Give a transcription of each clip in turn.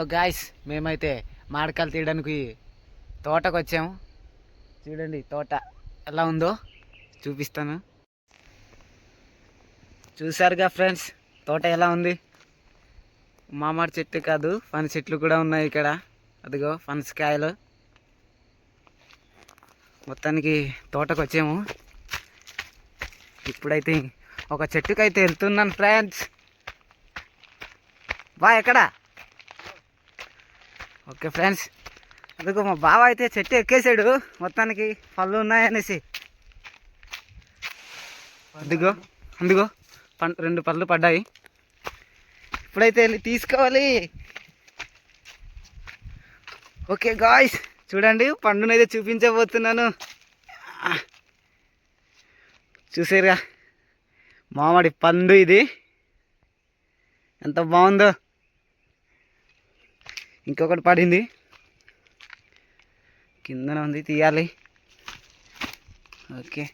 Hello guys మేమైతే మామిడికాయలు తీయడానికి తోటకు వచ్చాము చూడండి తోట ఎలా ఉందో చూపిస్తాను. చూసారుగా ఫ్రెండ్స్ తోట ఎలా ఉంది? మామిడి చెట్టు కాదు పని చెట్లు కూడా ఉన్నాయి ఇక్కడ. అదిగో పనసకాయలు మొత్తానికి తోటకు వచ్చాము ఇప్పుడైతే ఒక చెట్టుకైతే వెళ్తున్నాను ఫ్రెండ్స్. బా ఎక్కడా? Okay friends. అందుకు మా బావ అయితే చెట్టు ఎక్కేసాడు. మొత్తానికి పళ్ళు ఉన్నాయనేసి. అందుకో అందుగో రెండు పళ్ళు పడ్డాయి. ఇప్పుడైతే వెళ్ళి తీసుకోవాలి. ఓకే గాయ్స్ చూడండి పండునైతే చూపించబోతున్నాను. చూసారుగా. మామిడి పండు ఇది. ఎంత బాగుందో. ఇంకొకటి పడింది. కిందన ఉంది తీయాలి. ఓకే.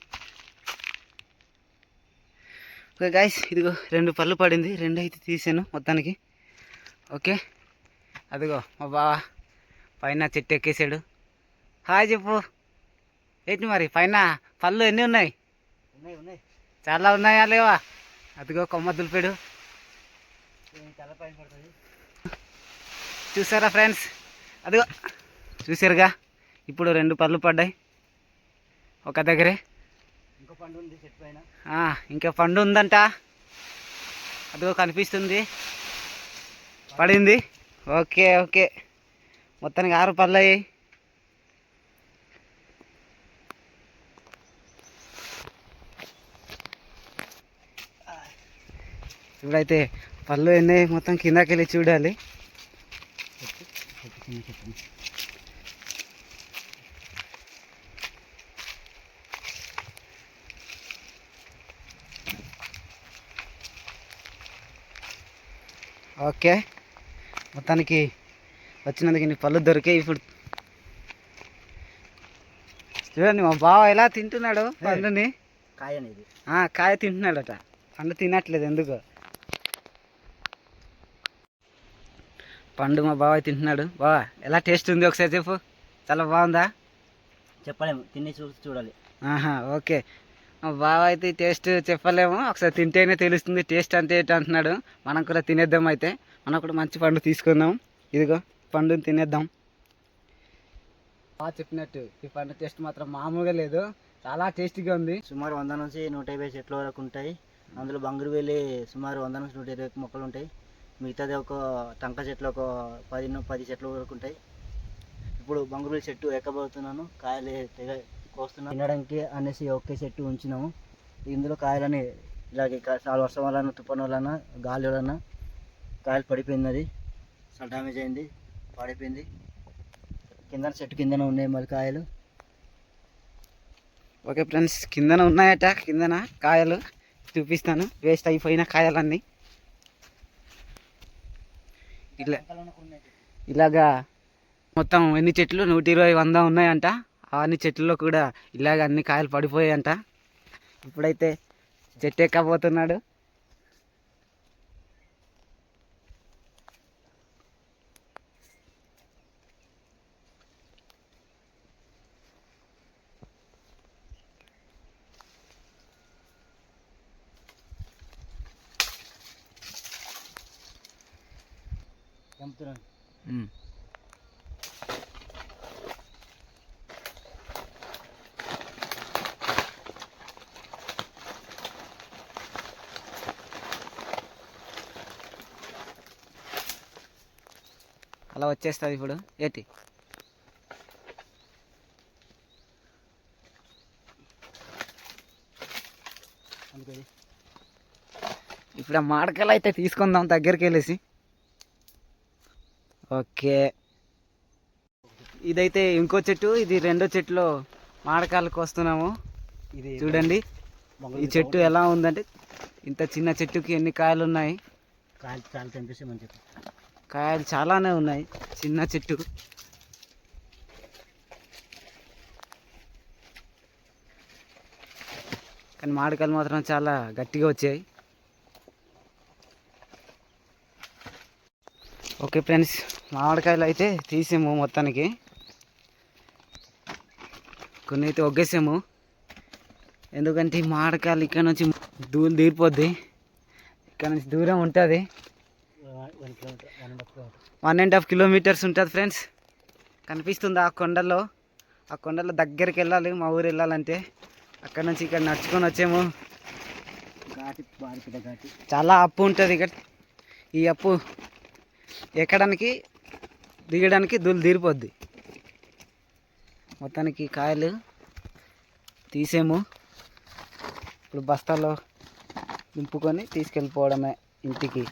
ఓకే గాయస్ ఇదిగో రెండు పళ్ళు పడింది. రెండు అయితే తీసాను మొత్తానికి. ఓకే. అదిగో మా బావ పైన చెట్టు ఎక్కేసాడు. హాయ్ చెప్పు. ఏంటి మరి? పైన పళ్ళు ఎన్ని ఉన్నాయి? ఉన్నాయి ఉన్నాయి. చాలా ఉన్నాయా లేవా? అదిగో కొమ్మ దులిపాడు. చాలా పైన పడుతుంది. చూసారా ఫ్రెండ్స్? అదిగో చూసారుగా? ఇప్పుడు రెండు పళ్ళు పడ్డాయి. ఒక దగ్గరే. ఇంకో పండు ఉంది చెట్టు పైన. ఇంకా పండు ఉందంట. అదిగో కనిపిస్తుంది. పడింది. Okay okay. మొత్తానికి ఆరు పళ్ళు అయ్యాయి ఇప్పుడైతే పళ్ళు ఎన్ని మొత్తం కిందకి వెళ్ళి చూడాలి. ఓకే. మొత్తానికి వచ్చినందుకు ఇన్ని పళ్ళు దొరికాయి ఇప్పుడు. చూడండి మా బావ ఎలా తింటున్నాడు పండుని? కాయ తింటున్నాడట. పండు తినట్లేదు ఎందుకు. పండు మా బావ తింటున్నాడు. బావా ఎలా టేస్ట్ ఉంది ఒకసారి చెప్పు. చాలా బాగుందా? చెప్పలేము. తిని చూసి చూడాలి. ఆహా ఓకే. మా బావ అయితే టేస్ట్ చెప్పలేము. ఒకసారి తింటేనే తెలుస్తుంది టేస్ట్ అంటే ఏంటి అంటున్నాడు. మనం కూడా తినేద్దాం అయితే. మనం కూడా మంచి పండు తీసుకుందాం. ఇదిగో పండుని తినేద్దాం. బాగా చెప్పినట్టు ఈ పండు టేస్ట్ మాత్రం మామూలుగా లేదు. చాలా టేస్టీగా ఉంది. సుమారు వంద నుంచి నూట యాభై చెట్ల వరకు ఉంటాయి. అందులో బంగురు వెళ్ళి సుమారు వంద నుంచి నూట ఇరవై మొక్కలు ఉంటాయి. మిగతాది ఒక టంక చెట్లు ఒక పది పది చెట్ల వరకు ఉంటాయి. ఇప్పుడు బంగుళూరు చెట్టు ఎక్కబోతున్నాను. కాయలు తెగ కోస్తున్నాను. తినడానికి అనేసి ఒకే చెట్టు ఉంచినాము. ఇందులో కాయలని ఇలాగే కా- చాలా వర్షం వలన తుఫాను వలన గాలి వలన కాయలు పడిపోయింది అది చాలా డ్యామేజ్ అయింది. పడిపోయింది. కింద చెట్టు కిందన ఉన్నాయి మళ్ళీ కాయలు. ఓకే ఫ్రెండ్స్ కిందన ఉన్నాయట. కిందన కాయలు చూపిస్తాను. వేస్ట్ అయిపోయిన కాయలన్నీ. ఇలా ఇలాగా మొత్తం ఎన్ని చెట్లు? నూట ఇరవై వంద ఉన్నాయంట. అవన్నీ చెట్లలో కూడా ఇలాగ అన్ని కాయలు పడిపోయాయంట. ఇప్పుడైతే చెట్టు ఎక్కబోతున్నాడు. చంపుతున్నాను ఉమ్. అలా వచ్చేస్తుంది ఇప్పుడు. ఏంటి? ఇప్పుడు ఆ మాడకాయలు అయితే తీసుకుందాం దగ్గరికి వెళ్ళేసి. ఓకే. ఇదైతే ఇంకో చెట్టు ఇది రెండో చెట్టులో మాడకాయలకు వస్తున్నాము. ఇది చూడండి ఈ చెట్టు ఎలా ఉందంటే ఇంత చిన్న చెట్టుకి ఎన్ని కాయలు ఉన్నాయి కాయలు చాలా కనిపిస్తే మంచి కాయలు చాలానే ఉన్నాయి చిన్న చెట్టు. కానీ మామిడికాయలు మాత్రం చాలా గట్టిగా వచ్చాయి. ఓకే ఫ్రెండ్స్ మామిడికాయలు అయితే తీసాము మొత్తానికి. కొన్ని అయితే ఒగ్గేసాము. ఎందుకంటే మామిడికాయలు ఇక్కడ నుంచి దూరం తీరిపోద్ది. ఇక్కడ నుంచి దూరం ఉంటుంది. వన్ అండ్ హాఫ్ కిలోమీటర్స్ ఉంటుంది ఫ్రెండ్స్. కనిపిస్తుంది ఆ కొండలో? ఆ కొండలో దగ్గరికి వెళ్ళాలి మా ఊరు వెళ్ళాలంటే. అక్కడ నుంచి ఇక్కడ నడుచుకొని వచ్చాము. ఘాటి. చాలా అప్పు ఉంటుంది ఇక్కడ. ఈ అప్పు ఎక్కడానికి దిగడానికి దూలు తీరిపోద్ది. మొత్తానికి కాయలు తీసేము. ఇప్పుడు బస్తాలో నింపుకొని తీసుకెళ్ళిపోవడమే ఇంటికి.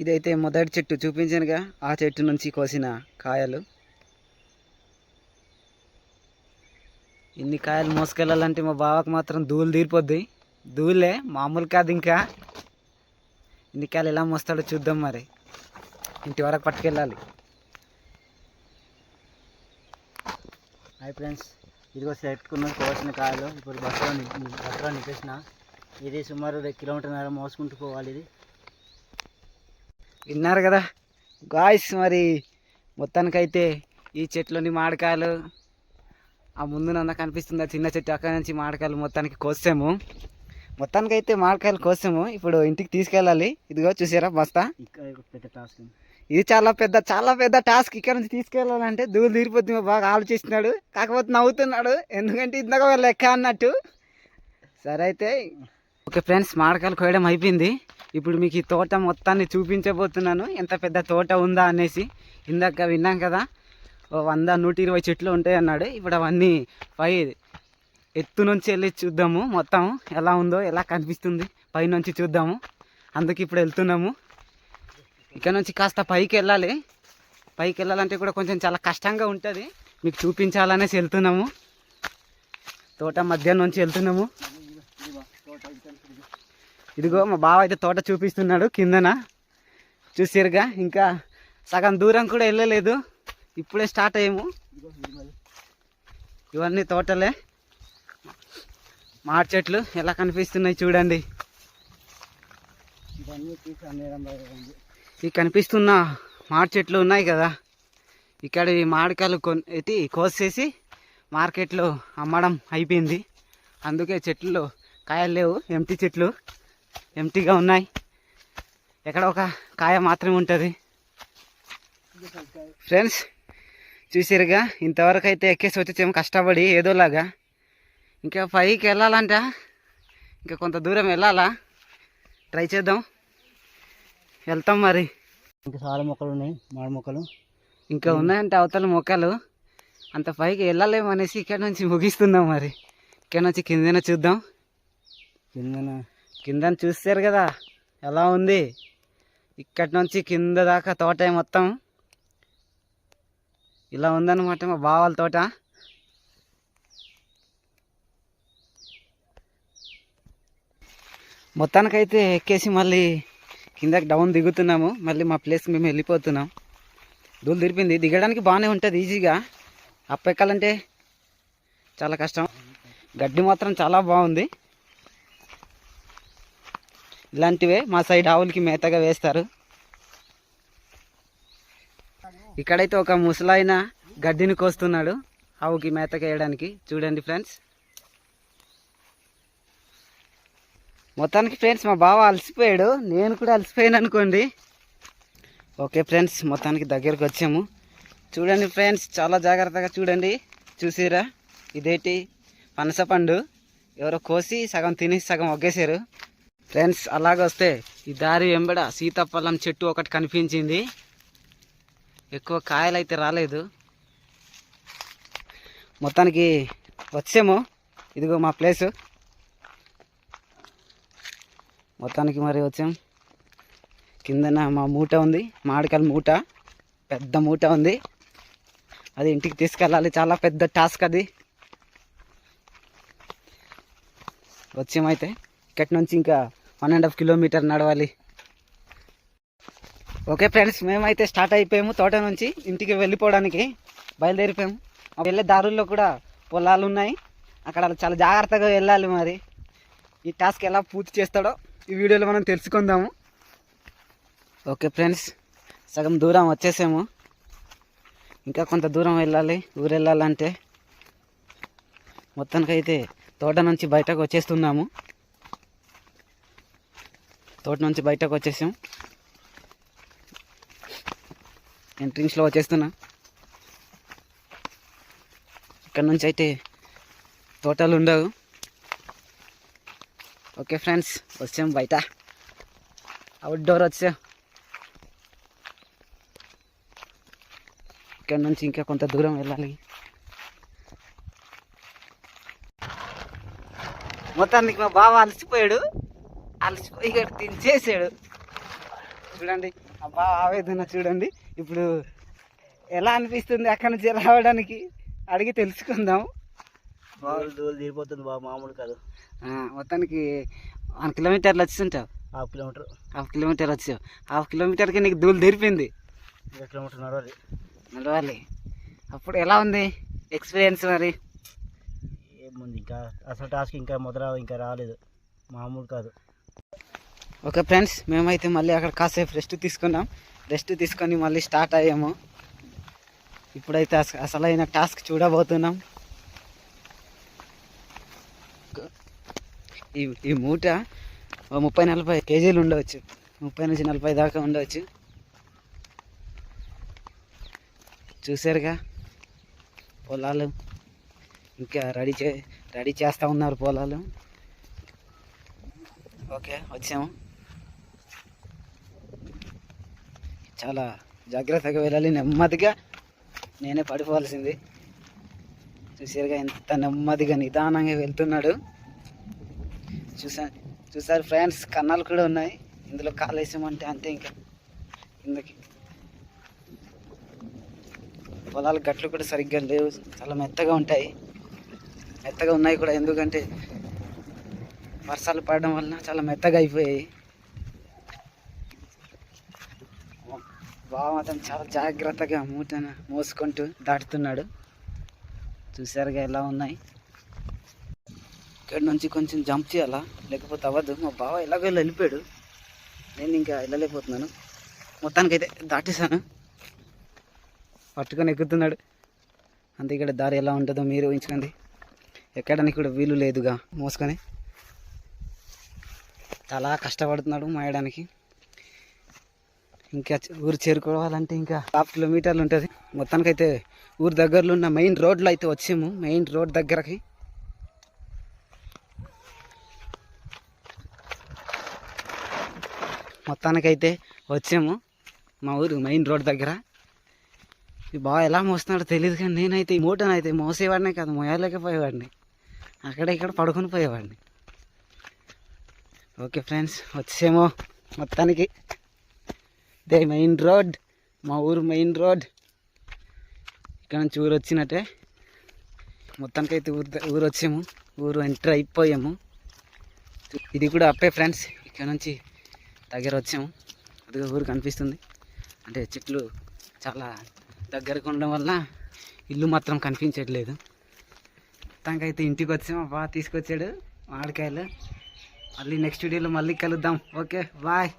ఇదైతే మొదటి చెట్టు చూపించానుగా. ఆ చెట్టు నుంచి కోసిన కాయలు. ఇన్ని కాయలు మోసుకెళ్ళాలంటే మా బావకు మాత్రం ధూళి తీరిపోద్ది. ధూళే మామూలు కాదు ఇంకా. ఇన్ని కాయలు ఎలా మోస్తాడో చూద్దాం మరి. ఇంటి వరకు పట్టుకెళ్ళాలి. హాయ్ ఫ్రెండ్స్ ఇదిగో సెట్టుకున్న కోసిన కాయలు. ఇప్పుడు బస్సులో బస్సులో నింపేసిన. ఇది సుమారు రెండు కిలోమీటర్న్నర మోసుకుంటూ పోవాలి ఇది. విన్నారు కదా? గాయస్ మరి మొత్తానికైతే ఈ చెట్లోని మామిడికాయలు ఆ ముందునంద కనిపిస్తుంది ఆ చిన్న చెట్టు అక్కడ నుంచి మామిడికాయలు మొత్తానికి కోసాము మొత్తానికైతే మామిడికాయలు కోసాము ఇప్పుడు ఇంటికి తీసుకెళ్ళాలి. ఇదిగో చూసారా బస్తా? పెద్ద టాస్క్ ఇది చాలా పెద్ద చాలా పెద్ద టాస్క్. ఇక్కడ నుంచి తీసుకెళ్ళాలంటే దూరం తీరిపోద్ది బాగా ఆలోచిస్తున్నాడు. కాకపోతే నవ్వుతున్నాడు. ఎందుకంటే ఇందాక లెక్క అన్నట్టు. సరే అయితే ఓకే ఫ్రెండ్స్ మామిడికాయలు కోయడం అయిపోయింది. ఇప్పుడు మీకు ఈ తోట మొత్తాన్ని చూపించబోతున్నాను. ఎంత పెద్ద తోట ఉందా అనేసి. ఇందాక విన్నాం కదా. వంద నూట ఇరవై చెట్లు ఉంటాయి అన్నాడు. ఇప్పుడు అవన్నీ పై ఎత్తు నుంచి వెళ్ళి చూద్దాము. మొత్తం ఎలా ఉందో ఎలా కనిపిస్తుంది పై నుంచి చూద్దాము. అందుకు ఇప్పుడు వెళ్తున్నాము. ఇక్కడ నుంచి కాస్త పైకి వెళ్ళాలి. పైకి వెళ్ళాలంటే కూడా కొంచెం చాలా కష్టంగా ఉంటుంది. మీకు చూపించాలనేసి వెళ్తున్నాము. తోట మధ్య నుంచి వెళ్తున్నాము. ఇదిగో మా బావ అయితే తోట చూపిస్తున్నాడు కిందన. చూసారుగా ఇంకా సగం దూరం కూడా వెళ్ళలేదు. ఇప్పుడే స్టార్ట్ అయ్యాము. ఇవన్నీ తోటలే. మాడి చెట్లు ఎలా కనిపిస్తున్నాయి చూడండి. ఈ కనిపిస్తున్న మాడి చెట్లు ఉన్నాయి కదా. ఇక్కడ ఈ మామిడికాయలు కొన్ కోసేసి మార్కెట్లో అమ్మడం అయిపోయింది. అందుకే చెట్లు కాయలు లేవు. ఎంటీ చెట్లు ఎంటీగా ఉన్నాయి. ఎక్కడ ఒక కాయ మాత్రమే ఉంటుంది. ఫ్రెండ్స్ చూసారుగా ఇంతవరకు అయితే ఎక్కేసి వచ్చేసాము కష్టపడి ఏదోలాగా. ఇంకా పైకి వెళ్ళాలంట. ఇంకా కొంత దూరం వెళ్ళాలా? ట్రై చేద్దాం. వెళ్తాం మరి. ఇంకా చాలా మొక్కలు ఉన్నాయి మామిడి మొక్కలు. ఇంకా ఉన్నాయంటే అవతల మొక్కలు. అంత పైకి వెళ్ళలేము అనేసి ఇక్కడ నుంచి ముగిస్తున్నాం మరి. ఇక్కడ నుంచి కిందన చూద్దాం. కిందన? కింద చూస్తారు కదా ఎలా ఉంది? ఇక్కడి నుంచి కింద దాకా తోట మొత్తం. ఇలా ఉందన్నమాట మా బావాల తోట. మొత్తానికైతే ఎక్కేసి మళ్ళీ కిందకి డౌన్ దిగుతున్నాము. మళ్ళీ మా ప్లేస్కి మేము వెళ్ళిపోతున్నాం. దూలు తిరిపింది. దిగడానికి బాగానే ఉంటుంది ఈజీగా. అప్ ఎక్కాలంటే చాలా కష్టం. గడ్డి మాత్రం చాలా బాగుంది. ఇలాంటివే మా సైడ్ ఆవులకి మేతగా వేస్తారు. ఇక్కడైతే ఒక ముసలాయన గడ్డిని కోస్తున్నాడు. ఆవుకి మేతకి వేయడానికి చూడండి ఫ్రెండ్స్. మొత్తానికి ఫ్రెండ్స్ మా బావ అలసిపోయాడు. నేను కూడా అలసిపోయాను అనుకోండి. ఓకే ఫ్రెండ్స్ మొత్తానికి దగ్గరకు వచ్చాము. చూడండి ఫ్రెండ్స్ చాలా జాగ్రత్తగా చూడండి. చూసిరా? ఇదేంటి? పనస పండు. ఎవరో కోసి సగం తినేసి సగం ఒగ్గేశారు. ఫ్రెండ్స్ అలాగొస్తే ఈ దారి వెంబడ సీతాఫలం చెట్టు ఒకటి కనిపించింది. ఎక్కువ కాయలు అయితే రాలేదు. మొత్తానికి వచ్చాము. ఇదిగో మా ప్లేసు. మొత్తానికి మరి వచ్చాం. కిందన మా మూట ఉంది. మామిడికాయల మూట. పెద్ద మూట ఉంది. అది ఇంటికి తీసుకెళ్ళాలి. చాలా పెద్ద టాస్క్ అది. వచ్చామైతే. ఇక్కడి నుంచి ఇంకా వన్ అండ్ హాఫ్ కిలోమీటర్ నడవాలి. ఓకే ఫ్రెండ్స్ మేమైతే స్టార్ట్ అయిపోయాము తోట నుంచి. ఇంటికి వెళ్ళిపోవడానికి బయలుదేరిపోయాము. వెళ్ళే దారుల్లో కూడా పొలాలు ఉన్నాయి. అక్కడ చాలా జాగ్రత్తగా వెళ్ళాలి మరి. ఈ టాస్క్ ఎలా పూర్తి చేస్తాడో ఈ వీడియోలో మనం తెలుసుకుందాము. ఓకే ఫ్రెండ్స్ సగం దూరం వచ్చేసాము. ఇంకా కొంత దూరం వెళ్ళాలి ఊరు వెళ్ళాలంటే. మొత్తానికైతే తోట నుంచి బయటకు వచ్చేస్తున్నాము. తోట నుంచి బయటకు వచ్చేసాం ఎంట్రింగ్స్లో వచ్చేస్తున్నా. ఇక్కడ నుంచి అయితే తోటలు ఉండవు. ఓకే ఫ్రెండ్స్ వచ్చాం బయట. అవుట్డోర్ వచ్చా. ఇక్కడ నుంచి ఇంకా కొంత దూరం వెళ్ళాలి. మొత్తానికి మా బావ అలసిపోయాడు. అలసిపోయి ఇక్కడ చేసాడు చూడండి మా బావ ఆవేదన చూడండి. ఇప్పుడు ఎలా అనిపిస్తుంది అక్కడి నుంచి రావడానికి? అడిగి తెలుసుకుందాం. మామూలు దూరం తీరిపోతుంది బాబు మామూలు కాదు. మొత్తానికి వన్ కిలోమీటర్లు వచ్చింటావు హాఫ్ కిలోమీటర్. హాఫ్ కిలోమీటర్ వచ్చావు. హాఫ్ కిలోమీటర్కి నీకు దూలు తెరిపింది కిలోమీటర్ నడవాలి. నడవాలి. అప్పుడు ఎలా ఉంది ఎక్స్పీరియన్స్ మరి? ఏముంది ఇంకా? అసలు టాస్క్ ఇంకా మొదల ఇంకా రాలేదు. మామూలు కాదు. ఓకే ఫ్రెండ్స్ మేమైతే మళ్ళీ అక్కడ కాసేపు రెస్ట్ తీసుకున్నాం. రెస్ట్ తీసుకొని మళ్ళీ స్టార్ట్ అయ్యాము. ఇప్పుడైతే అసలైన టాస్క్ చూడబోతున్నాం. ఈ ఈ మూట ముప్పై నలభై కేజీలు ఉండవచ్చు. ముప్పై నుంచి నలభై దాకా ఉండవచ్చు. చూసారుగా పొలాలు ఇంకా రెడీ చే రెడీ చేస్తూ ఉన్నారు పొలాలు. ఓకే వచ్చాము. చాలా జాగ్రత్తగా వెళ్ళాలి నెమ్మదిగా. నేనే పడిపోవాల్సింది. చూసారుగా ఎంత నెమ్మదిగా నిదానంగా వెళ్తున్నాడు. చూసా చూసారు ఫ్రెండ్స్ కన్నాలు కూడా ఉన్నాయి. ఇందులో కాలు అంటే అంతే ఇంకా. కిందకి పొలాల గట్లు కూడా సరిగ్గా లేవు. చాలా మెత్తగా ఉంటాయి. మెత్తగా ఉన్నాయి కూడా ఎందుకంటే వర్షాలు పడడం వలన చాలా మెత్తగా అయిపోయాయి. బావ మాత్రం చాలా జాగ్రత్తగా మూటను మోసుకుంటూ దాటుతున్నాడు. చూసారుగా ఎలా ఉన్నాయి? ఇక్కడ నుంచి కొంచెం జంప్ చేయాలా? లేకపోతే అవ్వదు. మా బావ ఎలాగో వెళ్ళిపోయాడు. నేను ఇంకా వెళ్ళలేకపోతున్నాను. మొత్తానికైతే దాటేశాను. పట్టుకొని ఎక్కుతున్నాడు. అంతే ఇక్కడ దారి ఎలా ఉంటుందో మీరు ఊహించుకోండి. ఎక్కడానికి కూడా వీలు లేదుగా మోసుకొని. చాలా కష్టపడుతున్నాడు మాయడానికి ఇంకా ఊరు చేరుకోవాలంటే ఇంకా హాఫ్ కిలోమీటర్లు ఉంటుంది. మొత్తానికైతే ఊరు దగ్గరలో ఉన్న మెయిన్ రోడ్లో అయితే వచ్చాము. మెయిన్ రోడ్ దగ్గరకి. మొత్తానికైతే వచ్చాము. మా ఊరు మెయిన్ రోడ్ దగ్గర. ఈ బాగా ఎలా మోస్తున్నాడో తెలియదు కానీ నేనైతే ఈ మూటను అయితే మోసేవాడినే కాదు. మోయలేకపోయేవాడిని. అక్కడ ఇక్కడ పడుకొని పోయేవాడిని. ఓకే ఫ్రెండ్స్ వచ్చేమో మొత్తానికి. ఇదే మెయిన్ రోడ్ మా ఊరు మెయిన్ రోడ్ ఇక్కడ నుంచి ఊరు వచ్చినట్టే. మొత్తానికైతే ఊరు ఊరు వచ్చాము. ఊరు ఎంటర్ అయిపోయాము. ఇది కూడా అప్పే ఫ్రెండ్స్ ఇక్కడ నుంచి దగ్గర వచ్చాము. అదిగా ఊరు కనిపిస్తుంది. అంటే చెట్లు చాలా దగ్గరకు ఉండడం వల్ల ఇల్లు మాత్రం కనిపించట్లేదు. మొత్తానికైతే ఇంటికి వచ్చాము. బాగా తీసుకొచ్చాడు మామిడికాయలు. మళ్ళీ నెక్స్ట్ వీడియోలో మళ్ళీ కలుద్దాం. Okay bye